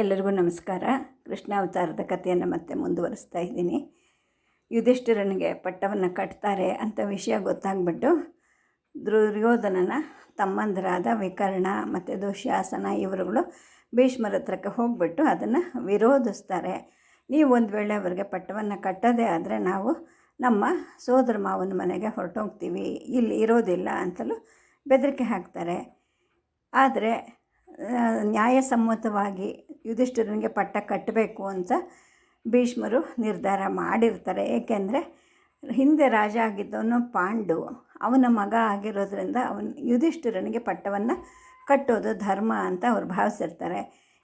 ಎಲ್ಲರಿಗೂ ನಮಸ್ಕಾರ. ಕೃಷ್ಣ ಅವತಾರದ ಕಥೆಯನ್ನು ಮತ್ತೆ ಮುಂದುವರಿಸ್ತಾ ಇದ್ದೀನಿ. ಯುಧಿಷ್ಠಿರನಿಗೆ ಪಟ್ಟವನ್ನು ಕಟ್ತಾರೆ ಅಂತ ವಿಷಯ ಗೊತ್ತಾಗ್ಬಿಟ್ಟು ದುರ್ಯೋಧನನ ತಮ್ಮಂದರಾದ ವಿಕರ್ಣ ಮತ್ತು ದುಶ್ಯಾಸನ ಇವರುಗಳು ಭೀಷ್ಮರ ಹತ್ರಕ್ಕೆ ಹೋಗ್ಬಿಟ್ಟು ಅದನ್ನು ವಿರೋಧಿಸ್ತಾರೆ. ನೀವು ಒಂದು ವೇಳೆ ಅವರಿಗೆ ಪಟ್ಟವನ್ನು ಕಟ್ಟದೇ ಆದರೆ ನಾವು ನಮ್ಮ ಸೋದರ ಮಾವನ ಮನೆಗೆ ಹೊರಟೋಗ್ತೀವಿ. ಇಲ್ಲಿ ಇರೋದಿಲ್ಲ ಅಂತಲೂ ಬೆದರಿಕೆ ಹಾಕ್ತಾರೆ. ಆದರೆ ನ್ಯಾಯಸಮ್ಮತವಾಗಿ ಯುಧಿಷ್ಠಿರನಿಗೆ ಪಟ್ಟ ಕಟ್ಟಬೇಕು ಅಂತ ಭೀಷ್ಮರು ನಿರ್ಧಾರ ಮಾಡಿರ್ತಾರೆ. ಏಕೆಂದರೆ ಹಿಂದೆ ರಾಜ ಆಗಿದ್ದವನು ಪಾಂಡು. ಅವನ ಮಗ ಆಗಿರೋದ್ರಿಂದ ಅವನು ಯುಧಿಷ್ಠಿರನಿಗೆ ಪಟ್ಟವನ್ನು ಕಟ್ಟೋದು ಧರ್ಮ ಅಂತ ಅವ್ರು ಭಾವಿಸಿರ್ತಾರೆ.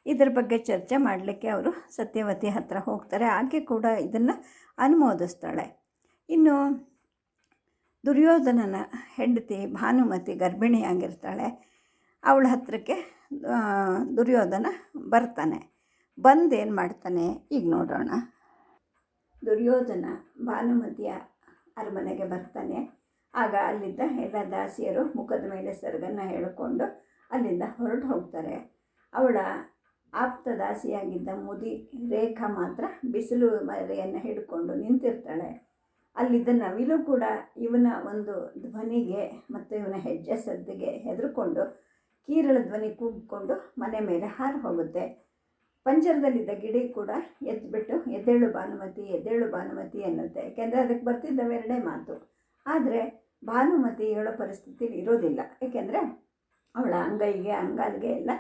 ಇದ್ರ ಬಗ್ಗೆ ಚರ್ಚೆ ಮಾಡಲಿಕ್ಕೆ ಅವರು ಸತ್ಯವತಿ ಹತ್ರ ಹೋಗ್ತಾರೆ. ಆಕೆ ಕೂಡ ಇದನ್ನು ಅನುಮೋದಿಸ್ತಾಳೆ. ಇನ್ನು ದುರ್ಯೋಧನನ ಹೆಂಡತಿ ಭಾನುಮತಿ ಗರ್ಭಿಣಿಯಾಗಿರ್ತಾಳೆ. ಅವಳ ಹತ್ರಕ್ಕೆ ದುರ್ಯೋಧನ ಬರ್ತಾನೆ. ಬಂದು ಏನು ಮಾಡ್ತಾನೆ? ಈಗ ನೋಡೋಣ. ದುರ್ಯೋಧನ ಭಾನುಮತಿಯ ಅರಮನೆಗೆ ಬರ್ತಾನೆ. ಆಗ ಅಲ್ಲಿದ್ದ ಎಲ್ಲ ದಾಸಿಯರು ಮುಖದ ಮೇಲೆ ಸೆರಗನ್ನು ಹೇಳಿಕೊಂಡು ಅಲ್ಲಿಂದ ಹೊರಟು ಹೋಗ್ತಾರೆ. ಅವಳ ಆಪ್ತ ದಾಸಿಯಾಗಿದ್ದ ಮುದಿ ರೇಖಾ ಮಾತ್ರ ಬಿಸಿಲು ಮರೆಯನ್ನು ಹಿಡ್ಕೊಂಡು ನಿಂತಿರ್ತಾಳೆ. ಅಲ್ಲಿದ್ದ ನವಿಲು ಕೂಡ ಇವನ ಒಂದು ಧ್ವನಿಗೆ ಮತ್ತು ಇವನ ಹೆಜ್ಜೆ ಸದ್ದಿಗೆ ಹೆದರ್ಕೊಂಡು ಕೀರಳ ಧ್ವನಿ ಕೂಗಿಕೊಂಡು ಮನೆ ಮೇಲೆ ಹಾರಿ ಹೋಗುತ್ತೆ. ಪಂಜರದಲ್ಲಿದ್ದ ಗಿಡ ಕೂಡ ಎದ್ಬಿಟ್ಟು ಎದ್ದೇಳು ಭಾನುಮತಿ ಎದ್ದೇಳು ಭಾನುಮತಿ ಅನ್ನುತ್ತೆ. ಯಾಕೆಂದರೆ ಅದಕ್ಕೆ ಬರ್ತಿದ್ದವೆರಡೇ ಮಾತು. ಆದರೆ ಭಾನುಮತಿ ಹೇಳೋ ಪರಿಸ್ಥಿತಿಲಿ ಇರೋದಿಲ್ಲ. ಏಕೆಂದರೆ ಅವಳ ಅಂಗೈಗೆ, ಅಂಗಾಲಿಗೆ ಎಲ್ಲ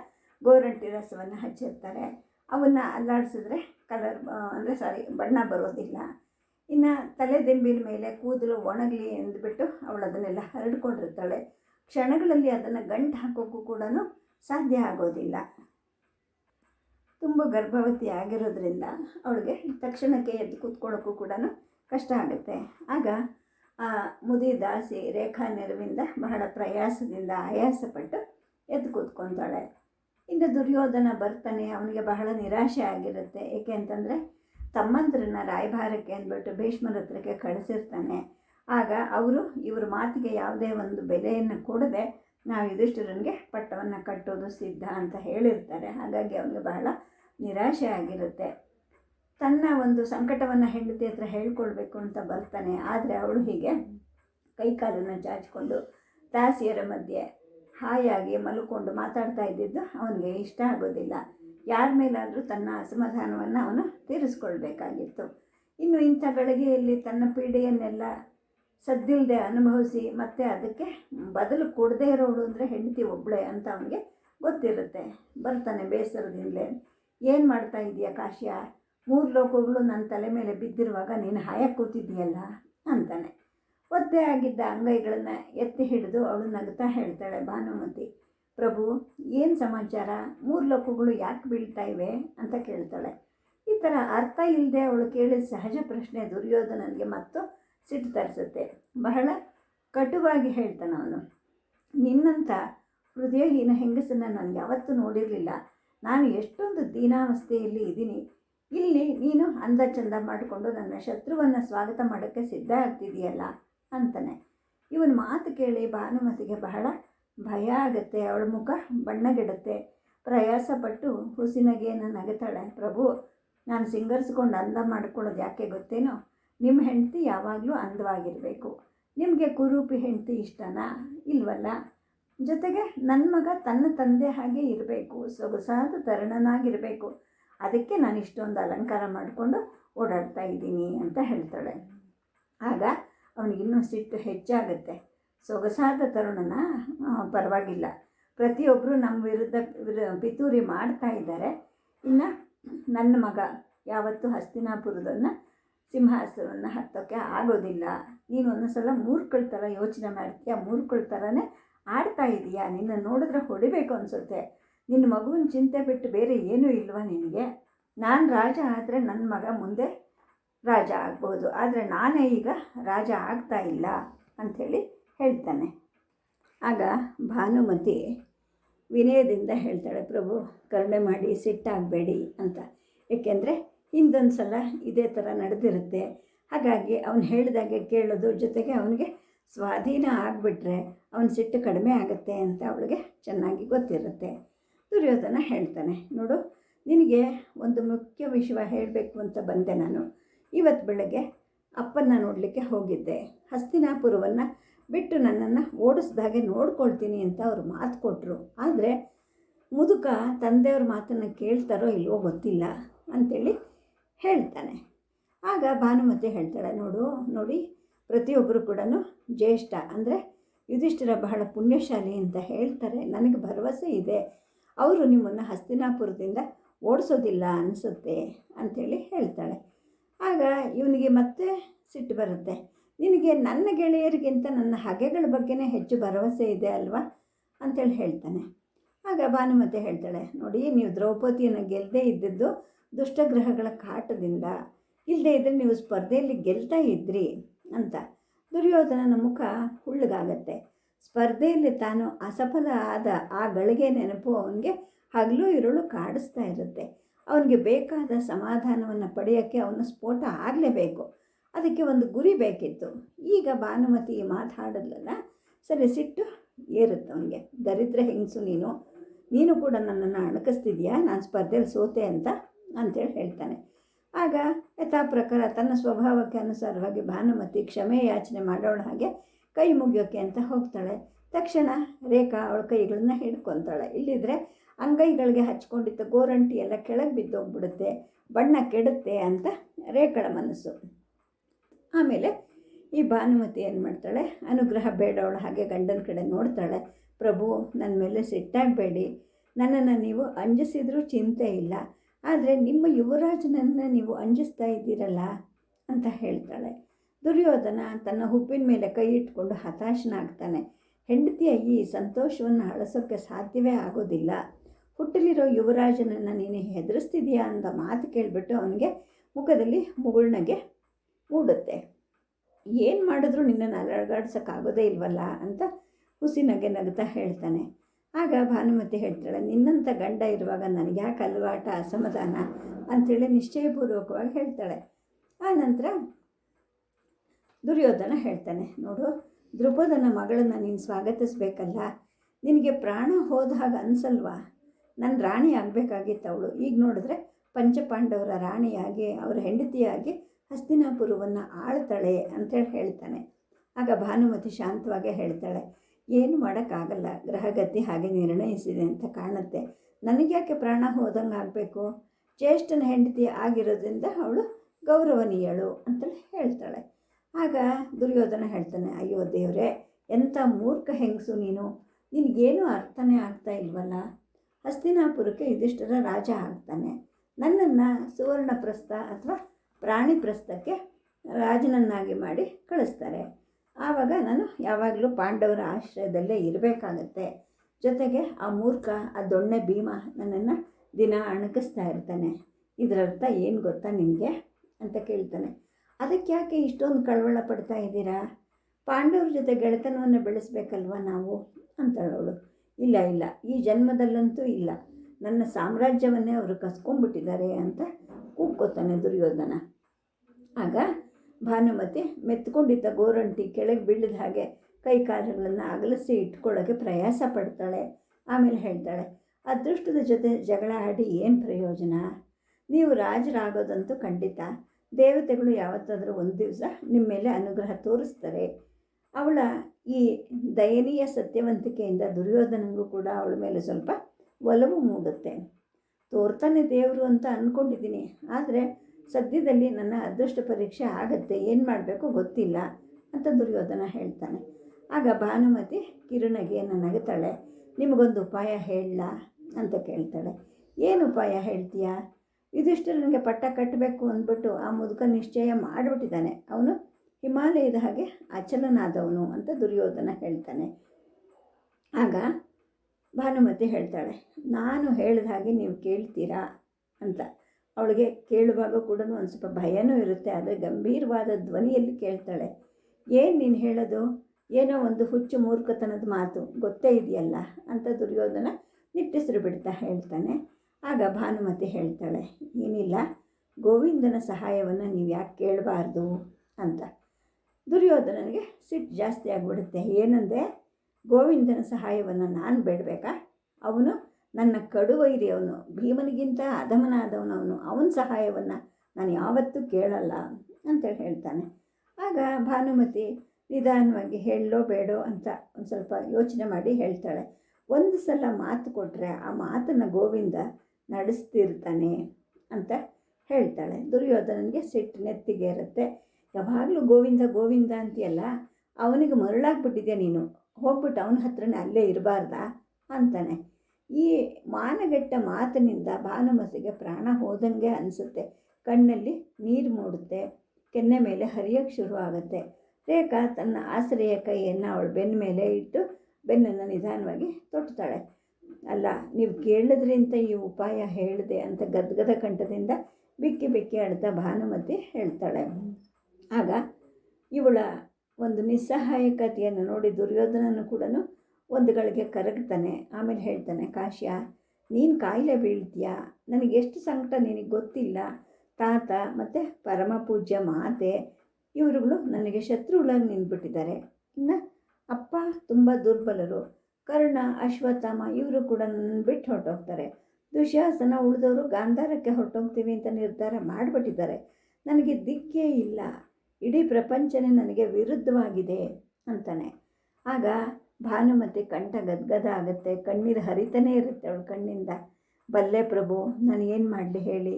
ಗೋರಂಟಿ ರಸವನ್ನು ಹಚ್ಚಿರ್ತಾರೆ. ಅವನ್ನು ಅಲ್ಲಾಡಿಸಿದ್ರೆ ಕಲರ್ ಅಂದರೆ ಸಾರಿ, ಬಣ್ಣ ಬರೋದಿಲ್ಲ. ಇನ್ನು ತಲೆ ದಿಂಬಿನ ಮೇಲೆ ಕೂದಲು ಒಣಗಲಿ ಅಂದ್ಬಿಟ್ಟು ಅವಳು ಅದನ್ನೆಲ್ಲ ಹರಡ್ಕೊಂಡಿರ್ತಾಳೆ. ಕ್ಷಣಗಳಲ್ಲಿ ಅದನ್ನು ಗಂಟು ಹಾಕೋಕ್ಕೂ ಕೂಡ ಸಾಧ್ಯ ಆಗೋದಿಲ್ಲ. ತುಂಬ ಗರ್ಭವತಿ ಆಗಿರೋದ್ರಿಂದ ಅವಳಿಗೆ ತಕ್ಷಣಕ್ಕೆ ಎದ್ದು ಕೂತ್ಕೊಳ್ಳೋಕ್ಕೂ ಕೂಡ ಕಷ್ಟ ಆಗುತ್ತೆ. ಆಗ ಆ ಮುದಿ ದಾಸಿ ರೇಖಾ ನೆರವಿಂದ ಬಹಳ ಪ್ರಯಾಸದಿಂದ ಆಯಾಸಪಟ್ಟು ಎದ್ದು ಕೂತ್ಕೊತಾಳೆ. ಇನ್ನು ದುರ್ಯೋಧನ ಬರ್ತಾನೆ ಅವನಿಗೆ ಬಹಳ ನಿರಾಶೆ ಆಗಿರುತ್ತೆ. ಏಕೆ ಅಂತಂದರೆ ತಮ್ಮಂದ್ರನ್ನ ರಾಯಭಾರಕ್ಕೆ ಅಂದ್ಬಿಟ್ಟು ಭೀಷ್ಮರ ಹತ್ರಕ್ಕೆ ಕಳಿಸಿರ್ತಾನೆ. ಆಗ ಅವರು ಇವ್ರ ಮಾತಿಗೆ ಯಾವುದೇ ಒಂದು ಬೆಲೆಯನ್ನು ಕೊಡದೆ ನಾವು ಯುಧಿಷ್ಠಿರನಿಗೆ ಪಟ್ಟವನ್ನು ಕಟ್ಟೋದು ಸಿದ್ಧ ಅಂತ ಹೇಳಿರ್ತಾರೆ. ಹಾಗಾಗಿ ಅವನಿಗೆ ಬಹಳ ನಿರಾಶೆ ಆಗಿರುತ್ತೆ. ತನ್ನ ಒಂದು ಸಂಕಟವನ್ನು ಹೆಂಡತಿ ಹತ್ರ ಹೇಳ್ಕೊಳ್ಬೇಕು ಅಂತ ಬರ್ತಾನೆ ಆದರೆ ಅವಳು ಹೀಗೆ ಕೈಕಾಲನ್ನು ಚಾಚಿಕೊಂಡು ದಾಸಿಯರ ಮಧ್ಯೆ ಹಾಯಾಗಿ ಮಲ್ಕೊಂಡು ಮಾತಾಡ್ತಾ ಇದ್ದಿದ್ದು ಅವನಿಗೆ ಇಷ್ಟ ಆಗೋದಿಲ್ಲ. ಯಾರ ಮೇಲಾದರೂ ತನ್ನ ಅಸಮಾಧಾನವನ್ನು ಅವನು ತೀರಿಸ್ಕೊಳ್ಬೇಕಾಗಿತ್ತು. ಇನ್ನು ಇಂಥ ಗಳಿಗೆಯಲ್ಲಿ ತನ್ನ ಪೀಡೆಯನ್ನೆಲ್ಲ ಸದ್ದಿಲ್ಲದೆ ಅನುಭವಿಸಿ ಮತ್ತೆ ಅದಕ್ಕೆ ಬದಲು ಕೊಡದೇ ಇರೋಳು ಅಂದರೆ ಹೆಂಡತಿ ಒಬ್ಬಳೆ ಅಂತ ಅವನಿಗೆ ಗೊತ್ತಿರುತ್ತೆ. ಬರ್ತಾನೆ ಬೇಸರದಿಂದಲೇ. ಏನು ಮಾಡ್ತಾ ಇದೀಯ ಕಾಶ್ಯ? ಮೂರು ಲೋಕಗಳು ನನ್ನ ತಲೆ ಮೇಲೆ ಬಿದ್ದಿರುವಾಗ ನೀನು ಹಾಯ ಕೂತಿದ್ದೀಯಲ್ಲ ಅಂತಾನೆ. ಒತ್ತೆ ಆಗಿದ್ದ ಅಂಗೈಗಳನ್ನು ಎತ್ತಿ ಹಿಡಿದು ಅವಳು ನಗ್ತಾ ಹೇಳ್ತಾಳೆ ಭಾನುಮತಿ. ಪ್ರಭು, ಏನು ಸಮಾಚಾರ? ಮೂರು ಲೋಕಗಳು ಯಾಕೆ ಬೀಳ್ತಾ ಇವೆ ಅಂತ ಕೇಳ್ತಾಳೆ. ಈ ಥರ ಅರ್ಥ ಇಲ್ಲದೆ ಅವಳು ಕೇಳಿದ ಸಹಜ ಪ್ರಶ್ನೆ ದುರ್ಯೋಧನನಿಗೆ ಮತ್ತು ಸಿಟ್ಟು ತರಿಸುತ್ತೆ. ಬಹಳ ಕಟುವಾಗಿ ಹೇಳ್ತಾನೆ ಅವನು. ನಿನ್ನಂಥ ಹೃದಯಹೀನ ಹೆಂಗಸನ್ನು ನಾನು ಯಾವತ್ತೂ ನೋಡಿರಲಿಲ್ಲ. ನಾನು ಎಷ್ಟೊಂದು ದೀನಾವಸ್ಥೆಯಲ್ಲಿ ಇದ್ದೀನಿ. ಇಲ್ಲಿ ನೀನು ಅಂದ ಚಂದ ಮಾಡಿಕೊಂಡು ನನ್ನ ಶತ್ರುವನ್ನು ಸ್ವಾಗತ ಮಾಡೋಕ್ಕೆ ಸಿದ್ಧ ಆಗ್ತಿದೆಯಲ್ಲ ಅಂತಾನೆ. ಇವನ ಮಾತು ಕೇಳಿ ಭಾನುಮತಿಗೆ ಬಹಳ ಭಯ ಆಗುತ್ತೆ. ಅವಳ ಮುಖ ಬಣ್ಣಗೆಡುತ್ತೆ. ಪ್ರಯಾಸಪಟ್ಟು ಹುಸಿನಗೆಯನ್ನು ನಗತಾಳೆ. ಪ್ರಭು, ನಾನು ಸಿಂಗರಿಸ್ಕೊಂಡು ಅಂದ ಮಾಡ್ಕೊಳ್ಳೋದು ಯಾಕೆ ಗೊತ್ತೇನೋ? ನಿಮ್ಮ ಹೆಂಡತಿ ಯಾವಾಗಲೂ ಅಂದವಾಗಿರಬೇಕು. ನಿಮಗೆ ಕುರೂಪಿ ಹೆಂಡತಿ ಇಷ್ಟನಾ? ಇಲ್ವಲ್ಲ? ಜೊತೆಗೆ ನನ್ನ ಮಗ ತನ್ನ ತಂದೆ ಹಾಗೆ ಇರಬೇಕು, ಸೊಗಸಾದ ತರುಣನಾಗಿರಬೇಕು. ಅದಕ್ಕೆ ನಾನು ಇಷ್ಟೊಂದು ಅಲಂಕಾರ ಮಾಡಿಕೊಂಡು ಓಡಾಡ್ತಾ ಇದ್ದೀನಿ ಅಂತ ಹೇಳ್ತಾಳೆ. ಆಗ ಅವನಿಗಿನ್ನೂ ಸಿಟ್ಟು ಹೆಚ್ಚಾಗುತ್ತೆ. ಸೊಗಸಾದ ತರುಣನ? ಪರವಾಗಿಲ್ಲ. ಪ್ರತಿಯೊಬ್ಬರು ನಮ್ಮ ವಿರುದ್ಧ ವಿರು- ಪಿತೂರಿ ಮಾಡ್ತಾ ಇದ್ದಾರೆ. ಇನ್ನು ನನ್ನ ಮಗ ಯಾವತ್ತೂ ಹಸ್ತಿನಾಪುರದನ್ನು ಸಿಂಹಾಸನವನ್ನು ಹತ್ತೋಕ್ಕೆ ಆಗೋದಿಲ್ಲ. ನೀನು ಒಂದೊಂದ್ಸಲ ಮೂರ್ಖಳ ಥರ ಯೋಚನೆ ಮಾಡ್ತೀಯ ಮೂರ್ಖಳ ಥರನೇ ಆಡ್ತಾ ಇದೀಯಾ, ನಿನ್ನ ನೋಡಿದ್ರೆ ಹೊಡಿಬೇಕು ಅನಿಸುತ್ತೆ. ನಿನ್ನ ಮಗುವಿನ ಚಿಂತೆ ಬಿಟ್ಟು ಬೇರೆ ಏನೂ ಇಲ್ವಾ ನಿನಗೆ? ನಾನು ರಾಜ ಆದರೆ ನನ್ನ ಮಗ ಮುಂದೆ ರಾಜ ಆಗ್ಬೋದು ಆದರೆ ನಾನೇ ಈಗ ರಾಜ ಆಗ್ತಾ ಇಲ್ಲ ಅಂಥೇಳಿ ಹೇಳ್ತಾನೆ. ಆಗ ಭಾನುಮತಿ ವಿನಯದಿಂದ ಹೇಳ್ತಾಳೆ, ಪ್ರಭು, ಕರುಣೆ ಮಾಡಿ ಸಿಟ್ಟಾಗಬೇಡಿ ಅಂತ. ಏಕೆಂದರೆ ಹಿಂದೊಂದು ಸಲ ಇದೇ ಥರ ನಡೆದಿರುತ್ತೆ. ಹಾಗಾಗಿ ಅವನು ಹೇಳಿದಾಗೆ ಕೇಳೋದು ಜೊತೆಗೆ ಅವನಿಗೆ ಸ್ವಾಧೀನ ಆಗಿಬಿಟ್ರೆ ಅವನ ಸಿಟ್ಟು ಕಡಿಮೆ ಆಗುತ್ತೆ ಅಂತ ಅವಳಿಗೆ ಚೆನ್ನಾಗಿ ಗೊತ್ತಿರುತ್ತೆ. ದುರ್ಯೋಧನ ಹೇಳ್ತಾನೆ, ನೋಡು, ನಿನಗೆ ಒಂದು ಮುಖ್ಯ ವಿಷಯ ಹೇಳಬೇಕು ಅಂತ ಬಂದೆ ನಾನು. ಇವತ್ತು ಬೆಳಗ್ಗೆ ಅಪ್ಪನ್ನ ನೋಡಲಿಕ್ಕೆ ಹೋಗಿದ್ದೆ. ಹಸ್ತಿನಾಪುರವನ್ನು ಬಿಟ್ಟು ನನ್ನನ್ನು ಓಡಿಸ್ದಾಗೆ ನೋಡ್ಕೊಳ್ತೀನಿ ಅಂತ ಅವರು ಮಾತು ಕೊಟ್ಟರು ಆದರೆ ಮುದುಕ ತಂದೆಯವ್ರ ಮಾತನ್ನು ಕೇಳ್ತಾರೋ ಇಲ್ವೋ ಗೊತ್ತಿಲ್ಲ. ಅಂಥೇಳಿ ಹೇಳ್ತಾನೆ. ಆಗ ಭಾನುಮತಿ ಹೇಳ್ತಾಳೆ, ನೋಡು, ನೋಡಿ, ಪ್ರತಿಯೊಬ್ಬರು ಕೂಡ ಜ್ಯೇಷ್ಠ, ಅಂದರೆ ಯುಧಿಷ್ಠಿರ ಬಹಳ ಪುಣ್ಯಶಾಲಿ ಅಂತ ಹೇಳ್ತಾರೆ. ನನಗೆ ಭರವಸೆ ಇದೆ. ಅವರು ನಿಮ್ಮನ್ನು ಹಸ್ತಿನಾಪುರದಿಂದ ಓಡಿಸೋದಿಲ್ಲ ಅನಿಸುತ್ತೆ ಅಂಥೇಳಿ ಹೇಳ್ತಾಳೆ. ಆಗ ಇವನಿಗೆ ಮತ್ತೆ ಸಿಟ್ಟು ಬರುತ್ತೆ. ನಿನಗೆ ನನ್ನ ಗೆಳೆಯರಿಗಿಂತ ನನ್ನ ಹಗೆಗಳ ಬಗ್ಗೆನೇ ಹೆಚ್ಚು ಭರವಸೆ ಇದೆ ಅಲ್ವಾ? ಅಂಥೇಳಿ ಹೇಳ್ತಾನೆ. ಆಗ ಭಾನುಮತಿ ಹೇಳ್ತಾಳೆ, ನೋಡಿ, ನೀವು ದ್ರೌಪದಿಯನ್ನು ಗೆಲ್ಲದೇ ಇದ್ದಿದ್ದು ದುಷ್ಟಗ್ರಹಗಳ ಕಾಟದಿಂದ ಇಲ್ಲದೇ ಇದ್ದರೆ ನೀವು ಸ್ಪರ್ಧೆಯಲ್ಲಿ ಗೆಲ್ತಾ ಇದ್ರಿ ಅಂತ. ದುರ್ಯೋಧನನ ಮುಖ ಹುಳ್ಳಗಾಗತ್ತೆ. ಸ್ಪರ್ಧೆಯಲ್ಲಿ ತಾನು ಅಸಫಲ ಆದ ಆ ಗಳಿಗೆ ನೆನಪು ಅವನಿಗೆ ಹಗಲು ಇರುಳು ಕಾಡಿಸ್ತಾ ಇರುತ್ತೆ. ಅವನಿಗೆ ಬೇಕಾದ ಸಮಾಧಾನವನ್ನು ಪಡೆಯೋಕ್ಕೆ ಅವನು ಸ್ಫೋಟ ಆಗಲೇಬೇಕು. ಅದಕ್ಕೆ ಒಂದು ಗುರಿ ಬೇಕಿತ್ತು. ಈಗ ಭಾನುಮತಿ ಮಾತಾಡೋದಲ್ಲ, ಸರಿ ಸಿಟ್ಟು ಏರುತ್ತೆ ಅವನಿಗೆ. ದರಿದ್ರ ಹೆಂಗಸು ನೀನು? ನೀನು ಕೂಡ ನನ್ನನ್ನು ಅಣಕಿಸ್ತಿದ್ಯಾ? ನಾನು ಸ್ಪರ್ಧೆಯಲ್ಲಿ ಸೋತೆ ಅಂತ ಅಂತೇಳಿ ಹೇಳ್ತಾನೆ. ಆಗ ಯಥಾ ಪ್ರಕಾರ ತನ್ನ ಸ್ವಭಾವಕ್ಕೆ ಅನುಸಾರವಾಗಿ ಭಾನುಮತಿ ಕ್ಷಮೆ ಯಾಚನೆ ಮಾಡೋಣ ಹಾಗೆ ಕೈ ಮುಗಿಯೋಕೆ ಅಂತ ಹೋಗ್ತಾಳೆ. ತಕ್ಷಣ ರೇಖಾ ಅವಳ ಕೈಗಳನ್ನ ಹಿಡ್ಕೊತಾಳೆ. ಇಲ್ಲಿದ್ರೆ ಅಂಗೈಗಳಿಗೆ ಹಚ್ಕೊಂಡಿದ್ದ ಗೋರಂಟಿ ಎಲ್ಲ ಕೆಳಗೆ ಬಿದ್ದೋಗ್ಬಿಡುತ್ತೆ. ಬಣ್ಣ ಕೆಡುತ್ತೆ ಅಂತ ರೇಖಳ ಮನಸ್ಸು. ಆಮೇಲೆ ಈ ಭಾನುಮತಿ ಏನು ಮಾಡ್ತಾಳೆ? ಅನುಗ್ರಹ ಬೇಡವಳು ಹಾಗೆ ಗಂಡನ ಕಡೆ ನೋಡ್ತಾಳೆ. ಪ್ರಭು ನನ್ನ ಮೇಲೆ ಸಿಟ್ಟಾಗಬೇಡಿ. ನನ್ನನ್ನು ನೀವು ಅಂಜಿಸಿದ್ರೂ ಚಿಂತೆ ಇಲ್ಲ. ಆದರೆ ನಿಮ್ಮ ಯುವರಾಜನನ್ನು ನೀವು ಅಂಜಿಸ್ತಾ ಇದ್ದೀರಲ್ಲ ಅಂತ ಹೇಳ್ತಾಳೆ. ದುರ್ಯೋಧನ ತನ್ನ ಹುಬ್ಬಿನ ಮೇಲೆ ಕೈ ಇಟ್ಕೊಂಡು ಹತಾಶನಾಗ್ತಾನೆ. ಹೆಂಡತಿಯಾಗಿ ಸಂತೋಷವನ್ನು ಅಳಿಸೋಕ್ಕೆ ಸಾಧ್ಯವೇ ಆಗೋದಿಲ್ಲ. ಹುಟ್ಟಲಿರೋ ಯುವರಾಜನನ್ನು ನೀನು ಹೆದರಿಸ್ತಿದೀಯಾ ಅಂತ ಮಾತು ಕೇಳಿಬಿಟ್ಟು ಅವನಿಗೆ ಮುಖದಲ್ಲಿ ಮುಗುಳ್ನಗೆ ಮೂಡುತ್ತೆ. ಏನು ಮಾಡಿದ್ರೂ ನಿನ್ನನ್ನು ಅಲಗಾಡ್ಸೋಕ್ಕಾಗೋದೇ ಇಲ್ವಲ್ಲ ಅಂತ ಹುಸಿನಗೆ ನಗ್ತಾ ಹೇಳ್ತಾನೆ. ಆಗ ಭಾನುಮತಿ ಹೇಳ್ತಾಳೆ, ನಿನ್ನಂಥ ಗಂಡ ಇರುವಾಗ ನನಗೆ ಯಾಕೆ ಅಲ್ವಾಟ, ಅಸಮಾಧಾನ ಅಂಥೇಳಿ ನಿಶ್ಚಯಪೂರ್ವಕವಾಗಿ ಹೇಳ್ತಾಳೆ. ಆ ನಂತರ ದುರ್ಯೋಧನ ಹೇಳ್ತಾನೆ, ನೋಡು, ದ್ರುಪದನ ಮಗಳನ್ನು ನೀನು ಸ್ವಾಗತಿಸ್ಬೇಕಲ್ಲ, ನಿನಗೆ ಪ್ರಾಣ ಹೋದ ಹಾಗೆ ಅನ್ಸಲ್ವಾ? ನನ್ನ ರಾಣಿ ಆಗಬೇಕಾಗಿತ್ತು ಅವಳು. ಈಗ ನೋಡಿದ್ರೆ ಪಂಚಪಾಂಡವರ ರಾಣಿಯಾಗಿ, ಅವರ ಹೆಂಡತಿಯಾಗಿ ಹಸ್ತಿನಾಪುರವನ್ನು ಆಳ್ತಾಳೆ ಅಂತೇಳಿ ಹೇಳ್ತಾನೆ. ಆಗ ಭಾನುಮತಿ ಶಾಂತವಾಗೇ ಹೇಳ್ತಾಳೆ ಏನು ಮಾಡೋಕ್ಕಾಗಲ್ಲ. ಗ್ರಹಗತಿ ಹಾಗೆ ನಿರ್ಣಯಿಸಿದೆ ಅಂತ ಕಾಣುತ್ತೆ. ನನಗ್ಯಾಕೆ ಪ್ರಾಣ ಹೋದಂಗೆ ಆಗಬೇಕು? ಜ್ಯೇಷ್ಠನ ಹೆಂಡತಿ ಆಗಿರೋದ್ರಿಂದ ಅವಳು ಗೌರವನೀಯಳು ಅಂತೇಳಿ ಹೇಳ್ತಾಳೆ. ಆಗ ದುರ್ಯೋಧನ ಹೇಳ್ತಾನೆ, ಅಯ್ಯೋ ದೇವರೇ, ಎಂಥ ಮೂರ್ಖ ಹೆಂಗಸು ನೀನು? ನಿನಗೇನು ಅರ್ಥನೇ ಆಗ್ತಾ ಇಲ್ವಲ್ಲ? ಹಸ್ತಿನಾಪುರಕ್ಕೆ ಯುಧಿಷ್ಠರ ರಾಜ ಆಗ್ತಾನೆ. ನನ್ನನ್ನು ಸುವರ್ಣಪ್ರಸ್ಥ ಅಥವಾ ಪ್ರಾಣಿ ಪ್ರಸ್ಥಕ್ಕೆ ರಾಜನನ್ನಾಗಿ ಮಾಡಿ ಕಳಿಸ್ತಾರೆ. ಆವಾಗ ನಾನು ಯಾವಾಗಲೂ ಪಾಂಡವರ ಆಶ್ರಯದಲ್ಲೇ ಇರಬೇಕಾಗತ್ತೆ. ಜೊತೆಗೆ ಆ ಮೂರ್ಖ, ಆ ದೊಣ್ಣೆ ಭೀಮ ನನ್ನನ್ನು ದಿನ ಅಣಕಿಸ್ತಾ ಇರ್ತಾನೆ. ಇದರರ್ಥ ಏನು ಗೊತ್ತಾ ನಿನಗೆ? ಅಂತ ಕೇಳ್ತಾನೆ. ಅದಕ್ಕೆ ಯಾಕೆ ಇಷ್ಟೊಂದು ಕಳವಳ ಪಡ್ತಾ ಇದ್ದೀರಾ? ಪಾಂಡವ್ರ ಜೊತೆ ಗೆಳೆತನವನ್ನು ಬೆಳೆಸ್ಬೇಕಲ್ವ ನಾವು? ಅಂತಳವಳು. ಇಲ್ಲ ಇಲ್ಲ. ಈ ಜನ್ಮದಲ್ಲಂತೂ ಇಲ್ಲ. ನನ್ನ ಸಾಮ್ರಾಜ್ಯವನ್ನೇ ಅವರು ಕಸ್ಕೊಂಡ್ಬಿಟ್ಟಿದ್ದಾರೆ ಅಂತ ಕೂಗ್ಕೋತಾನೆ ದುರ್ಯೋಧನ. ಆಗ ಭಾನುಮತಿ ಮೆತ್ಕೊಂಡಿದ್ದ ಗೋರಂಟಿ ಕೆಳಗೆ ಬೀಳಿದ ಹಾಗೆ ಕೈ ಕಾಲುಗಳನ್ನು ಅಗಲಿಸಿ ಇಟ್ಕೊಳ್ಳೋಕ್ಕೆ ಪ್ರಯಾಸ ಪಡ್ತಾಳೆ. ಆಮೇಲೆ ಹೇಳ್ತಾಳೆ, ಅದೃಷ್ಟದ ಜೊತೆ ಜಗಳ ಆಡಿ ಏನು ಪ್ರಯೋಜನ? ನೀವು ರಾಜರಾಗೋದಂತೂ ಖಂಡಿತ. ದೇವತೆಗಳು ಯಾವತ್ತಾದರೂ ಒಂದು ದಿವಸ ನಿಮ್ಮ ಮೇಲೆ ಅನುಗ್ರಹ ತೋರಿಸ್ತಾರೆ. ಅವಳ ಈ ದಯನೀಯ ಸತ್ಯವಂತಿಕೆಯಿಂದ ದುರ್ಯೋಧನಿಗೂ ಕೂಡ ಅವಳ ಮೇಲೆ ಸ್ವಲ್ಪ ಒಲವು ಮೂಡುತ್ತೆ. ತೋರ್ತಾನೆ ದೇವರು ಅಂತ ಅಂದ್ಕೊಂಡಿದ್ದೀನಿ ಆದರೆ ಸದ್ಯದಲ್ಲಿ ನನ್ನ ಅದೃಷ್ಟ ಪರೀಕ್ಷೆ ಆಗತ್ತೆ, ಏನು ಮಾಡಬೇಕು ಗೊತ್ತಿಲ್ಲ ಅಂತ ದುರ್ಯೋಧನ ಹೇಳ್ತಾನೆ. ಆಗ ಭಾನುಮತಿ ಕಿರುನಗೆಯನ್ನು ನಗುತ್ತಾಳೆ ನಿಮಗೊಂದು ಉಪಾಯ ಹೇಳಲಾ? ಅಂತ ಕೇಳ್ತಾಳೆ. ಏನು ಉಪಾಯ ಹೇಳ್ತೀಯಾ? ನನಗೆ ಪಟ್ಟ ಕಟ್ಟಬೇಕು ಅಂದ್ಬಿಟ್ಟು ಆ ಮುದುಕ ನಿಶ್ಚಯ ಮಾಡಿಬಿಟ್ಟಿದ್ದಾನೆ. ಅವನು ಹಿಮಾಲಯದ ಹಾಗೆ ಅಚಲನಾದವನು ಅಂತ ದುರ್ಯೋಧನ ಹೇಳ್ತಾನೆ. ಆಗ ಭಾನುಮತಿ ಹೇಳ್ತಾಳೆ, ನಾನು ಹೇಳಿದ ಹಾಗೆ ನೀವು ಕೇಳ್ತೀರಾ? ಅಂತ. ಅವಳಿಗೆ ಕೇಳುವಾಗ ಕೂಡ ಒಂದು ಸ್ವಲ್ಪ ಭಯನೂ ಇರುತ್ತೆ, ಆದರೆ ಗಂಭೀರವಾದ ಧ್ವನಿಯಲ್ಲಿ ಕೇಳ್ತಾಳೆ, ಏನು ನೀನು ಹೇಳೋದು? ಏನೋ ಒಂದು ಹುಚ್ಚು ಮೂರ್ಖತನದ ಮಾತು, ಗೊತ್ತೇ ಇದೆಯಲ್ಲ? ಅಂತ ದುರ್ಯೋಧನ ನಿಟ್ಟಿಸಿರು ಬಿಡ್ತಾ ಹೇಳ್ತಾನೆ. ಆಗ ಭಾನುಮತಿ ಹೇಳ್ತಾಳೆ, ಏನಿಲ್ಲ, ಗೋವಿಂದನ ಸಹಾಯವನ್ನು ನೀವು ಯಾಕೆ ಕೇಳಬಾರ್ದು? ಅಂತ. ದುರ್ಯೋಧನನಿಗೆ ಸಿಟ್ಟು ಜಾಸ್ತಿ ಆಗಿಬಿಡುತ್ತೆ. ಏನಂದರೆ, ಗೋವಿಂದನ ಸಹಾಯವನ್ನು ನಾನು ಬೇಡಬೇಕಾ? ಅವನು ನನ್ನ ಕಡುವೈರಿ ಅವನು ಭೀಮನಿಗಿಂತ ಅಧಮನಾದವನು ಅವನು ಅವನ ಸಹಾಯವನ್ನು ನಾನು ಯಾವತ್ತೂ ಕೇಳಲ್ಲ ಅಂತೇಳಿ ಹೇಳ್ತಾನೆ. ಆಗ ಭಾನುಮತಿ ನಿಧಾನವಾಗಿ ಹೇಳೋ ಬೇಡೋ ಅಂತ ಒಂದು ಸ್ವಲ್ಪ ಯೋಚನೆ ಮಾಡಿ ಹೇಳ್ತಾಳೆ. ಒಂದು ಸಲ ಮಾತು ಕೊಟ್ಟರೆ ಆ ಮಾತನ್ನು ಗೋವಿಂದ ನಡೆಸ್ತಿರ್ತಾನೆ ಅಂತ ಹೇಳ್ತಾಳೆ. ದುರ್ಯೋಧನನಿಗೆ ಸಿಟ್ಟು ನೆತ್ತಿಗೆ ಇರುತ್ತೆ. ಯಾವಾಗಲೂ ಗೋವಿಂದ ಗೋವಿಂದ ಅಂತೀಯಲ್ಲ, ಅವನಿಗೆ ಮರಳಾಗ್ಬಿಟ್ಟಿದ್ಯಾ ನೀನು? ಹೋಗ್ಬಿಟ್ಟು ಅವನ ಹತ್ರನೇ ಅಲ್ಲೇ ಇರಬಾರ್ದಾ? ಅಂತಾನೆ. ಈ ಮಾನಗೆಟ್ಟ ಮಾತಿನಿಂದ ಭಾನುಮತಿಗೆ ಪ್ರಾಣ ಹೋದಂಗೆ ಅನಿಸುತ್ತೆ. ಕಣ್ಣಲ್ಲಿ ನೀರು ಮೂಡುತ್ತೆ, ಕೆನ್ನೆ ಮೇಲೆ ಹರಿಯೋಕ್ಕೆ ಶುರುವಾಗುತ್ತೆ ರೇಖಾ ತನ್ನ ಆಶ್ರಯ ಕೈಯನ್ನು ಅವಳ ಬೆನ್ನ ಮೇಲೆ ಇಟ್ಟು ಬೆನ್ನನ್ನು ನಿಧಾನವಾಗಿ ತೊಟ್ತಾಳೆ. ಅಲ್ಲ, ನೀವು ಕೇಳಿದ್ರಿಂತ ಈ ಉಪಾಯ ಹೇಳಿದೆ? ಅಂತ ಗದ್ಗದ ಕಂಠದಿಂದ ಬಿಕ್ಕಿ ಬಿಕ್ಕಿ ಅಳ್ತಾ ಭಾನುಮತಿ ಹೇಳ್ತಾಳೆ. ಆಗ ಇವಳ ಒಂದು ನಿಸ್ಸಹಾಯಕತೆಯನ್ನು ನೋಡಿ ದುರ್ಯೋಧನನು ಕೂಡ ಒಂದು ಗಳಿಗೆ ಕರಗ್ತಾನೆ, ಆಮೇಲೆ ಹೇಳ್ತಾನೆ, ಕಾಶ್ಯ, ನೀನು ಕಾಯಿಲೆ ಬೀಳ್ತೀಯಾ? ನನಗೆ ಎಷ್ಟು ಸಂಕಟ ನಿನಗೆ ಗೊತ್ತಿಲ್ಲ? ತಾತ ಮತ್ತು ಪರಮ ಪೂಜ್ಯ ಮಾತೆ, ಇವರುಗಳು ನನಗೆ ಶತ್ರುಗಳಾಗಿ ನಿಂತ್ಬಿಟ್ಟಿದ್ದಾರೆ. ಇನ್ನು ಅಪ್ಪ ತುಂಬ ದುರ್ಬಲರು. ಕರ್ಣ, ಅಶ್ವತ್ಥಾಮ ಇವರು ಕೂಡ ನನ್ನ ಬಿಟ್ಟು ಹೊರಟೋಗ್ತಾರೆ. ದುಶ್ಯಾಸನ ಉಳಿದವರು ಗಾಂಧಾರಕ್ಕೆ ಹೊರಟೋಗ್ತೀವಿ ಅಂತ ನಿರ್ಧಾರ ಮಾಡಿಬಿಟ್ಟಿದ್ದಾರೆ. ನನಗೆ ದಿಕ್ಕೇ ಇಲ್ಲ. ಇಡೀ ಪ್ರಪಂಚನೇ ನನಗೆ ವಿರುದ್ಧವಾಗಿದೆ ಅಂತಾನೆ. ಆಗ ಭಾನುಮತಿ ಕಂಠ ಗದ್ಗದ ಆಗುತ್ತೆ. ಕಣ್ಣೀರು ಹರಿತನೇ ಇರುತ್ತೆ ಅವಳ ಕಣ್ಣಿಂದ. ಬಲ್ಲೆ ಪ್ರಭು, ನಾನು ಏನು ಮಾಡಲಿ ಹೇಳಿ.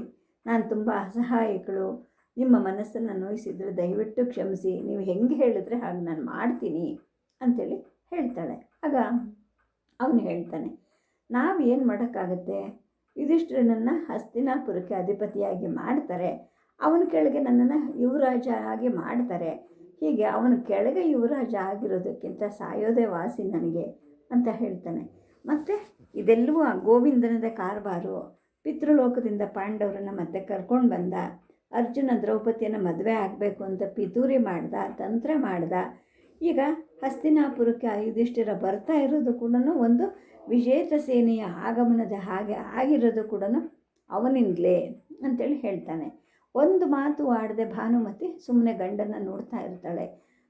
ನಾನು ತುಂಬ ಅಸಹಾಯಕಳು. ನಿಮ್ಮ ಮನಸ್ಸನ್ನು ನೋಯಿಸಿದರೆ ದಯವಿಟ್ಟು ಕ್ಷಮಿಸಿ. ನೀವು ಹೆಂಗೆ ಹೇಳಿದ್ರೆ ಹಾಗೆ ನಾನು ಮಾಡ್ತೀನಿ ಅಂಥೇಳಿ ಹೇಳ್ತಾಳೆ. ಆಗ ಅವನು ಹೇಳ್ತಾನೆ, ನಾವು ಏನು ಮಾಡೋಕ್ಕಾಗತ್ತೆ? ನನ್ನ ಹಸ್ತಿನಾಪುರಕ್ಕೆ ಅಧಿಪತಿಯಾಗಿ ಮಾಡ್ತಾರೆ. ಅವನ ಕೆಳಗೆ ನನ್ನನ್ನು ಯುವರಾಜ ಆಗಿ ಮಾಡ್ತಾರೆ. ಹೀಗೆ ಅವನ ಕೆಳಗೆ ಯುವರಾಜ ಆಗಿರೋದಕ್ಕಿಂತ ಸಾಯೋದೇ ವಾಸಿ ನನಗೆ ಅಂತ ಹೇಳ್ತಾನೆ. ಮತ್ತು ಇದೆಲ್ಲವೂ ಆ ಗೋವಿಂದನದ ಕಾರಬಾರು. ಪಿತೃಲೋಕದಿಂದ ಪಾಂಡವರನ್ನು ಮತ್ತೆ ಕರ್ಕೊಂಡು ಬಂದ. ಅರ್ಜುನ ದ್ರೌಪದಿಯನ್ನು ಮದುವೆ ಆಗಬೇಕು ಅಂತ ಪಿತೂರಿ ಮಾಡ್ದ, ತಂತ್ರ ಮಾಡ್ದ. ಈಗ ಹಸ್ತಿನಾಪುರಕ್ಕೆ ಆ ಯುಧಿಷ್ಠಿರ ಬರ್ತಾ ಇರೋದು ಕೂಡ ಒಂದು ವಿಜೇತ ಸೇನೆಯ ಆಗಮನದ ಹಾಗೆ ಆಗಿರೋದು ಕೂಡ ಅವನಿಂದಲೇ ಅಂತೇಳಿ ಹೇಳ್ತಾನೆ. ಒಂದು ಮಾತು ಆಡದೆ ಭಾನುಮತಿ ಸುಮ್ಮನೆ ಗಂಡನ ನೋಡ್ತಾ ಇರ್ತಾಳೆ.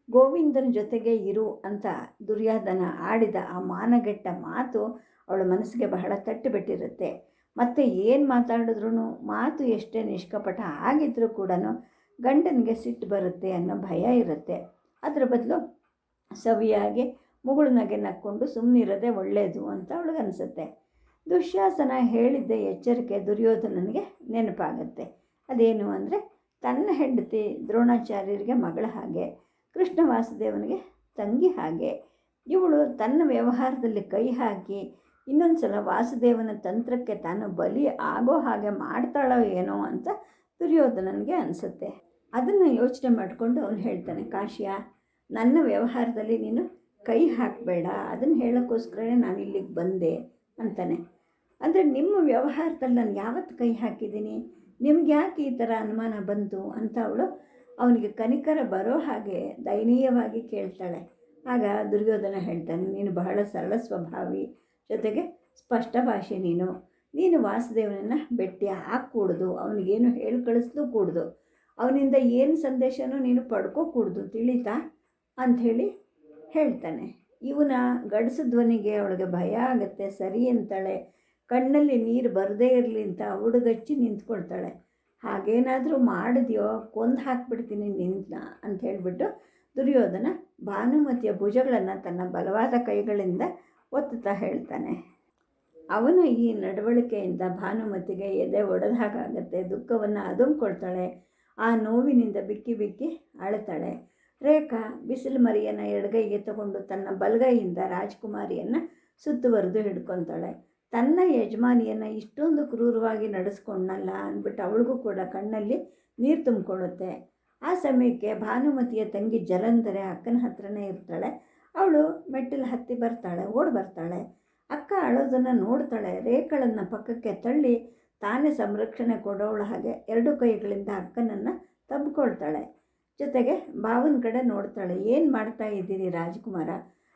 ಗೋವಿಂದನ ಜೊತೆಗೆ ಇರು ಅಂತ ದುರ್ಯೋಧನ ಆಡಿದ ಆ ಮಾನಗೆಟ್ಟ ಮಾತು ಅವಳ ಮನಸ್ಸಿಗೆ ಬಹಳ ತಟ್ಟಿಬಿಟ್ಟಿರುತ್ತೆ. ಮತ್ತು ಏನು ಮಾತಾಡಿದ್ರೂ ಮಾತು ಎಷ್ಟೇ ನಿಷ್ಕಪಟ ಆಗಿದ್ರೂ ಕೂಡ ಗಂಡನಿಗೆ ಸಿಟ್ಟು ಬರುತ್ತೆ ಅನ್ನೋ ಭಯ ಇರುತ್ತೆ. ಅದರ ಬದಲು ಸವಿಯಾಗಿ ಮುಗುಳು ನಗೆ ನಕ್ಕೊಂಡು ಸುಮ್ಮನಿರೋದೇ ಒಳ್ಳೆಯದು ಅಂತ ಅವಳಿಗನ್ಸುತ್ತೆ. ದುಶ್ಯಾಸನ ಹೇಳಿದ್ದ ಎಚ್ಚರಿಕೆ ದುರ್ಯೋಧನನಿಗೆ ನೆನಪಾಗತ್ತೆ. ಅದೇನು ಅಂದರೆ ತನ್ನ ಹೆಂಡತಿ ದ್ರೋಣಾಚಾರ್ಯರಿಗೆ ಮಗಳ ಹಾಗೆ, ಕೃಷ್ಣ ವಾಸುದೇವನಿಗೆ ತಂಗಿ ಹಾಗೆ. ಇವಳು ತನ್ನ ವ್ಯವಹಾರದಲ್ಲಿ ಕೈ ಹಾಕಿ, ಇನ್ನೊಂದು ಸಲ ವಾಸುದೇವನ ತಂತ್ರಕ್ಕೆ ತಾನು ಬಲಿ ಆಗೋ ಹಾಗೆ ಮಾಡ್ತಾಳೋ ಏನೋ ಅಂತ ದುರ್ಯೋಧನನಿಗೆ ಅನಿಸುತ್ತೆ. ಅದನ್ನು ಯೋಚನೆ ಮಾಡಿಕೊಂಡು ಅವನು ಹೇಳ್ತಾನೆ, ಕಾಶ್ಯ, ನನ್ನ ವ್ಯವಹಾರದಲ್ಲಿ ನೀನು ಕೈ ಹಾಕಬೇಡ. ಅದನ್ನು ಹೇಳೋಕ್ಕೋಸ್ಕರನೇ ನಾನು ಇಲ್ಲಿಗೆ ಬಂದೆ ಅಂತಾನೆ. ಅಂದರೆ ನಿಮ್ಮ ವ್ಯವಹಾರದಲ್ಲಿ ನಾನು ಯಾವತ್ತು ಕೈ ಹಾಕಿದ್ದೀನಿ? ನಿಮ್ಗೆ ಯಾಕೆ ಈ ಥರ ಅನುಮಾನ ಬಂತು ಅಂತ ಅವಳು ಅವನಿಗೆ ಕನಿಕರ ಬರೋ ಹಾಗೆ ದಯನೀಯವಾಗಿ ಕೇಳ್ತಾಳೆ. ಆಗ ದುರ್ಯೋಧನ ಹೇಳ್ತಾನೆ, ನೀನು ಬಹಳ ಸರಳ ಸ್ವಭಾವಿ, ಜೊತೆಗೆ ಸ್ಪಷ್ಟ ಭಾಷೆ ನೀನು. ನೀನು ವಾಸುದೇವನನ್ನು ಬೆಟ್ಟಿ ಹಾಕೂಡ್ದು ಅವನಿಗೇನು ಹೇಳಿ ಕಳಿಸ್ಲೂ ಕೂಡ್ದು. ಅವನಿಂದ ಏನು ಸಂದೇಶನೂ ನೀನು ಪಡ್ಕೋಕೂಡ್ದು ತಿಳಿತಾ? ಅಂಥೇಳಿ ಹೇಳ್ತಾನೆ. ಇವನ ಗಡಸು ಧ್ವನಿಗೆ ಅವಳಿಗೆ ಭಯ ಆಗುತ್ತೆ, ಸರಿ ಅಂತಾಳೆ. ಕಣ್ಣಲ್ಲಿ ನೀರು ಬರದೇ ಇರಲಿ ಅಂತ ಹುಡುಗಚ್ಚಿ ನಿಂತ್ಕೊಳ್ತಾಳೆ. ಹಾಗೇನಾದರೂ ಮಾಡಿದ್ಯೋ, ಕೊಂದು ಹಾಕ್ಬಿಡ್ತೀನಿ ನಿನ್ನ ಅಂತ ಹೇಳಿಬಿಟ್ಟು ದುರ್ಯೋಧನ ಭಾನುಮತಿಯ ಭುಜಗಳನ್ನು ತನ್ನ ಬಲವಾದ ಕೈಗಳಿಂದ ಒತ್ತುತ್ತಾ ಹೇಳ್ತಾನೆ. ಅವನ ಈ ನಡವಳಿಕೆಯಿಂದ ಭಾನುಮತಿಗೆ ಎದೆ ಒಡೆದ ಹಾಗಾಗತ್ತೆ ದುಃಖವನ್ನು ಅದುಮ್ಕೊಳ್ತಾಳೆ, ಆ ನೋವಿನಿಂದ ಬಿಕ್ಕಿ ಬಿಕ್ಕಿ ಅಳ್ತಾಳೆ ರೇಖಾ ಬಿಸಿಲು ಮರಿಯನ್ನು ಎಡಗೈಗೆ ತಗೊಂಡು ತನ್ನ ಬಲಗೈಯಿಂದ ರಾಜ್ಕುಮಾರಿಯನ್ನು ಸುತ್ತುವರೆದು ಹಿಡ್ಕೊತಾಳೆ. ತನ್ನ ಯಜಮಾನಿಯನ್ನು ಇಷ್ಟೊಂದು ಕ್ರೂರವಾಗಿ ನಡೆಸ್ಕೊಂಡಲ್ಲ ಅಂದ್ಬಿಟ್ಟು ಅವಳಿಗೂ ಕೂಡ ಕಣ್ಣಲ್ಲಿ ನೀರು ತುಂಬಿಕೊಳ್ಳುತ್ತೆ. ಆ ಸಮಯಕ್ಕೆ ಭಾನುಮತಿಯ ತಂಗಿ ಜಲಂಧರೆ ಅಕ್ಕನ ಹತ್ರನೇ ಇರ್ತಾಳೆ. ಅವಳು ಮೆಟ್ಟಿಲು ಹತ್ತಿ ಬರ್ತಾಳೆ, ಓಡಿ ಬರ್ತಾಳೆ. ಅಕ್ಕ ಅಳೋದನ್ನು ನೋಡ್ತಾಳೆ. ರೇಖಳನ್ನು ಪಕ್ಕಕ್ಕೆ ತಳ್ಳಿ ತಾನೇ ಸಂರಕ್ಷಣೆ ಕೊಡೋಳ ಹಾಗೆ ಎರಡು ಕೈಗಳಿಂದ ಅಕ್ಕನನ್ನು ತಬ್ಕೊಳ್ತಾಳೆ. ಜೊತೆಗೆ ಭಾವನ ಕಡೆ ನೋಡ್ತಾಳೆ, ಏನು ಮಾಡ್ತಾ ಇದ್ದೀರಿ ರಾಜ್ಕುಮಾರ?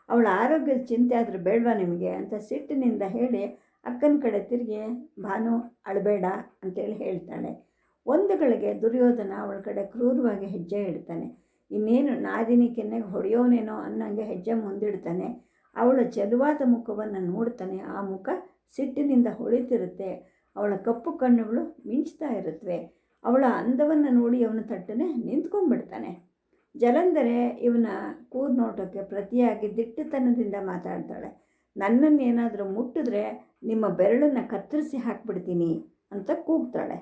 ಅವಳ ಆರೋಗ್ಯದ ಚಿಂತೆ ಆದರೂ ಬೇಡವಾ ನಿಮಗೆ? ಅಂತ ಸಿಟ್ಟಿನಿಂದ ಹೇಳಿ ಅಕ್ಕನ ಕಡೆ ತಿರುಗಿ, ಭಾನು, ಅಳಬೇಡ ಅಂತೇಳಿ ಹೇಳ್ತಾಳೆ. ಒಂದು ಗಳಿಗೆ ದುರ್ಯೋಧನ ಅವಳ ಕಡೆ ಕ್ರೂರವಾಗಿ ಹೆಜ್ಜೆ ಇಡ್ತಾನೆ. ಇನ್ನೇನು ನಾದಿನಿ ಕೆನ್ನೆಗೆ ಹೊಡೆಯೋನೇನೋ ಅನ್ನಂಗೆ ಹೆಜ್ಜೆ ಮುಂದಿಡ್ತಾನೆ. ಅವಳ ಚೆಲುವಾದ ಮುಖವನ್ನು ನೋಡ್ತಾನೆ. ಆ ಮುಖ ಸಿಟ್ಟಿನಿಂದ ಹೊಳಿತಿರುತ್ತೆ. ಅವಳ ಕಪ್ಪು ಕಣ್ಣುಗಳು ಮಿಂಚ್ತಾ ಇರುತ್ತವೆ ಅವಳ ಅಂದವನ್ನು ನೋಡಿ ಅವನ ತಟ್ಟನೆ ನಿಂತ್ಕೊಂಡ್ಬಿಡ್ತಾನೆ. ಜಲಂಧರೆ ಇವನ ಕೂರ್ನೋಟಕ್ಕೆ ಪ್ರತಿಯಾಗಿ ದಿಟ್ಟತನದಿಂದ ಮಾತಾಡ್ತಾಳೆ. ನನ್ನನ್ನೇನಾದರೂ ಮುಟ್ಟಿದ್ರೆ ನಿಮ್ಮ ಬೆರಳನ್ನು ಕತ್ತರಿಸಿ ಹಾಕ್ಬಿಡ್ತೀನಿ ಅಂತ ಕೂಗ್ತಾಳೆ.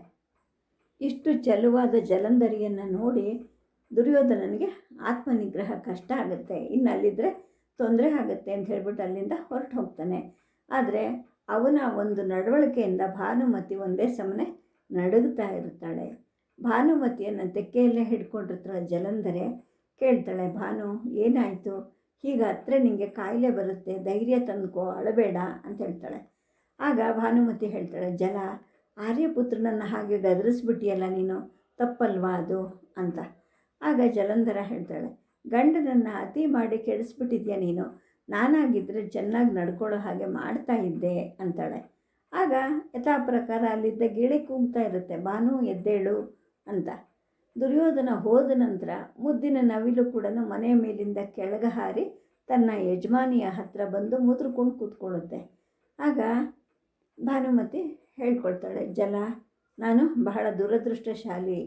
ಇಷ್ಟು ಚೆಲುವಾದ ಜಲಂಧರಿಯನ್ನು ನೋಡಿ ದುರ್ಯೋಧನನಿಗೆ ಆತ್ಮನಿಗ್ರಹ ಕಷ್ಟ ಆಗುತ್ತೆ. ಇನ್ನು ಅಲ್ಲಿದ್ದರೆ ತೊಂದರೆ ಆಗುತ್ತೆ ಅಂತ ಹೇಳ್ಬಿಟ್ಟು ಅಲ್ಲಿಂದ ಹೊರಟು ಹೋಗ್ತಾನೆ. ಆದರೆ ಅವನ ಒಂದು ನಡವಳಿಕೆಯಿಂದ ಭಾನುಮತಿ ಒಂದೇ ಸಮನೆ ನಡುಗ್ತಾ ಇರ್ತಾಳೆ. ಭಾನುಮತಿಯನ್ನು ತೆಕ್ಕೆಯಲ್ಲೇ ಹಿಡ್ಕೊಂಡಿರ್ತಾಳೆ ಜಲಂಧರೆ. ಕೇಳ್ತಾಳೆ, ಭಾನು, ಏನಾಯಿತು? ಹೀಗೆ ಹತ್ರ ನಿಮಗೆ ಕಾಯಿಲೆ ಬರುತ್ತೆ, ಧೈರ್ಯ ತಂದುಕೋ, ಅಳಬೇಡ ಅಂತ ಹೇಳ್ತಾಳೆ. ಆಗ ಭಾನುಮತಿ ಹೇಳ್ತಾಳೆ, ಜಲ, ಆರ್ಯಪುತ್ರನನ್ನು ಹಾಗೆ ಗದರಿಸ್ಬಿಟ್ಟಿಯಲ್ಲ ನೀನು, ತಪ್ಪಲ್ವಾ ಅದು? ಅಂತ. ಆಗ ಜಲಂಧರ ಹೇಳ್ತಾಳೆ, ಗಂಡನನ್ನು ಅತಿ ಮಾಡಿ ಕೆಡಿಸ್ಬಿಟ್ಟಿದ್ಯಾ ನೀನು? ನಾನಾಗಿದ್ದರೆ ಚೆನ್ನಾಗಿ ನಡ್ಕೊಳ್ಳೋ ಹಾಗೆ ಮಾಡ್ತಾ ಇದ್ದೆ, ಅಂತಾಳೆ. ಆಗ ಯಥಾ ಪ್ರಕಾರ ಅಲ್ಲಿದ್ದ ಗಿಳಿ ಕೂಗ್ತಾ ಇರುತ್ತೆ, ಭಾನು, ಎದ್ದೇಳು, ಅಂತ. ದುರ್ಯೋಧನ ಹೋದ ನಂತರ ಮುದ್ದಿನ ನವಿಲು ಕೂಡ ಮನೆಯ ಮೇಲಿಂದ ಕೆಳಗೆ ಹಾರಿ ತನ್ನ ಯಜಮಾನಿಯ ಹತ್ತಿರ ಬಂದು ಮುದ್ರಕೊಂಡು ಕೂತ್ಕೊಳ್ಳುತ್ತೆ. ಆಗ ಭಾನುಮತಿ ಹೇಳ್ಕೊಳ್ತಾಳೆ, ಜಲ, ನಾನು ಬಹಳ ದುರದೃಷ್ಟಶಾಲಿ.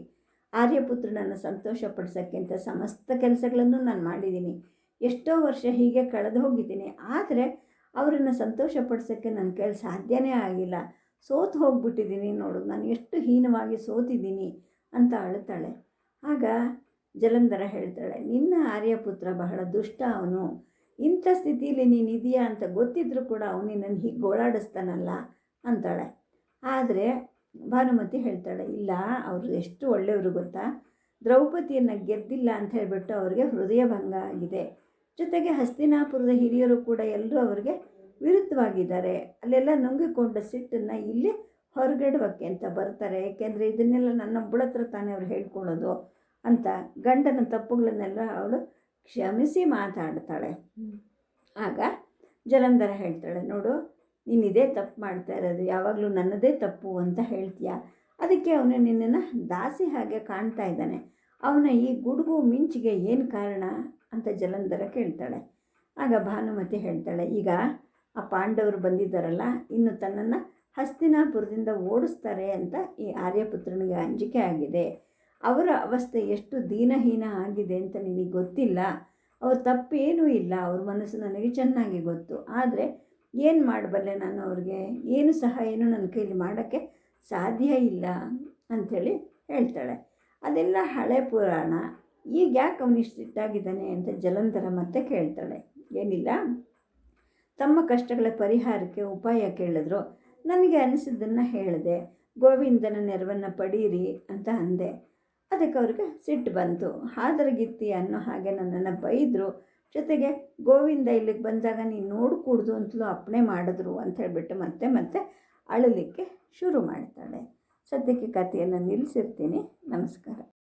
ಆರ್ಯಪುತ್ರನನ್ನು ಸಂತೋಷಪಡಿಸೋಕ್ಕೆ ಅಂತ ಸಮಸ್ತ ಕೆಲಸಗಳನ್ನು ನಾನು ಮಾಡಿದ್ದೀನಿ. ಎಷ್ಟೋ ವರ್ಷ ಹೀಗೆ ಕಳೆದು ಹೋಗಿದ್ದೀನಿ ಆದರೆ ಅವರನ್ನು ಸಂತೋಷಪಡಿಸೋಕ್ಕೆ ನನ್ನ ಕೈಲಿ ಸಾಧ್ಯನೇ ಆಗಿಲ್ಲ. ಸೋತು ಹೋಗ್ಬಿಟ್ಟಿದ್ದೀನಿ ನೋಡು. ನಾನು ಎಷ್ಟು ಹೀನವಾಗಿ ಸೋತಿದ್ದೀನಿ. ಅಂತ ಅಳುತ್ತಾಳೆ. ಆಗ ಜಲಂಧರ ಹೇಳ್ತಾಳೆ, ನಿನ್ನ ಆರ್ಯಪುತ್ರ ಬಹಳ ದುಷ್ಟ ಅವನು. ಇಂಥ ಸ್ಥಿತಿಯಲ್ಲಿ ನೀನು ಇದೆಯಾ ಅಂತ ಗೊತ್ತಿದ್ರೂ ಕೂಡ ಅವನು ನಿನ್ನನ್ನು ಹೀಗೆ ಗೋಳಾಡಿಸ್ತಾನಲ್ಲ ಅಂತಾಳೆ. ಆದರೆ ಭಾನುಮತಿ ಹೇಳ್ತಾಳೆ, ಇಲ್ಲ, ಅವರು ಎಷ್ಟು ಒಳ್ಳೆಯವರು ಗೊತ್ತಾ? ದ್ರೌಪದಿಯನ್ನು ಗೆದ್ದಿಲ್ಲ ಅಂತ ಹೇಳಿಬಿಟ್ಟು ಅವರಿಗೆ ಹೃದಯ ಭಂಗ ಆಗಿದೆ. ಜೊತೆಗೆ ಹಸ್ತಿನಾಪುರದ ಹಿರಿಯರು ಕೂಡ ಎಲ್ಲರೂ ಅವರಿಗೆ ವಿರುದ್ಧವಾಗಿದ್ದಾರೆ. ಅಲ್ಲೆಲ್ಲ ನುಂಗಿಕೊಂಡ ಸಿಟ್ಟನ್ನು ಇಲ್ಲಿ ಹೊರಗಡುವಕ್ಕೆ ಅಂತ ಬರ್ತಾರೆ. ಏಕೆಂದರೆ ಇದನ್ನೆಲ್ಲ ನನ್ನ ಹತ್ರ ತಾನೇ ಅವ್ರು ಹೇಳ್ಕೊಳ್ಳೋದು ಅಂತ ಗಂಡನ ತಪ್ಪುಗಳನ್ನೆಲ್ಲ ಅವಳು ಕ್ಷಮಿಸಿ ಮಾತಾಡ್ತಾಳೆ. ಆಗ ಜಲಂಧರ ಹೇಳ್ತಾಳೆ ನೋಡು ನೀನು ಇದೇ ತಪ್ಪು ಮಾಡ್ತಾ ಇರೋದು. ಯಾವಾಗಲೂ ನನ್ನದೇ ತಪ್ಪು ಅಂತ ಹೇಳ್ತೀಯ? ಅದಕ್ಕೆ ಅವನು ನಿನ್ನನ್ನು ದಾಸಿ ಹಾಗೆ ಕಾಣ್ತಾ ಇದ್ದಾನೆ. ಅವನ ಈ ಗುಡುಗು ಮಿಂಚಿಗೆ ಏನು ಕಾರಣ? ಅಂತ ಜಲಂಧರ ಕೇಳ್ತಾಳೆ. ಆಗ ಭಾನುಮತಿ ಹೇಳ್ತಾಳೆ ಈಗ ಆ ಪಾಂಡವರು ಬಂದಿದ್ದಾರಲ್ಲ ಇನ್ನು ತನ್ನನ್ನು ಹಸ್ತಿನಾಪುರದಿಂದ ಓಡಿಸ್ತಾರೆ ಅಂತ ಈ ಆರ್ಯಪುತ್ರನಿಗೆ ಅಂಜಿಕೆ ಆಗಿದೆ. ಅವರ ಅವಸ್ಥೆ ಎಷ್ಟು ದೀನಹೀನ ಆಗಿದೆ ಅಂತ ನಿನಗೆ ಗೊತ್ತಿಲ್ಲ? ಅವ್ರ ತಪ್ಪೇನೂ ಇಲ್ಲ. ಅವ್ರ ಮನಸ್ಸು ನನಗೆ ಚೆನ್ನಾಗಿ ಗೊತ್ತು. ಆದರೆ ಏನು ಮಾಡಬಲ್ಲೆ ನಾನು ಅವ್ರಿಗೆ? ಏನು ಸಹಾಯನೂ ನನ್ನ ಕೈಲಿ ಮಾಡೋಕ್ಕೆ ಸಾಧ್ಯ ಇಲ್ಲ ಅಂಥೇಳಿ ಹೇಳ್ತಾಳೆ. ಅದೆಲ್ಲ ಹಳೆ ಪುರಾಣ. ಈಗ ಯಾಕೆ ಅವನಿಷ್ಟು ಸಿಟ್ಟಾಗಿದ್ದಾನೆ ಅಂತ ಜಲಂಧರ ಮತ್ತೆ ಕೇಳ್ತಾಳೆ. ಏನಿಲ್ಲ? ತಮ್ಮ ಕಷ್ಟಗಳ ಪರಿಹಾರಕ್ಕೆ ಉಪಾಯ ಕೇಳಿದ್ರು. ನನಗೆ ಅನಿಸಿದ್ದನ್ನು ಹೇಳಿದೆ. ಗೋವಿಂದನ ನೆರವನ್ನು ಪಡೀರಿ ಅಂತ ಅಂದೆ. ಅದಕ್ಕೆ ಅವ್ರಿಗೆ ಸಿಟ್ಟು ಬಂತು. ಹಾದರಗಿತ್ತಿ ಅನ್ನೋ ಹಾಗೆ ನನ್ನನ್ನು ಬೈದರು. ಜೊತೆಗೆ ಗೋವಿಂದ ಇಲ್ಲಿಗೆ ಬಂದಾಗ ನೀನು ನೋಡ್ಕೂಡ್ದು ಅಂತಲೂ ಅಪ್ಪಣೆ ಮಾಡಿದ್ರು ಅಂತ ಹೇಳಿಬಿಟ್ಟು ಮತ್ತೆ ಮತ್ತೆ ಅಳಲಿಕ್ಕೆ ಶುರು ಮಾಡ್ತಾಳೆ. ಸದ್ಯಕ್ಕೆ ಕಥೆಯನ್ನು ನಿಲ್ಲಿಸಿರ್ತೀನಿ ನಮಸ್ಕಾರ.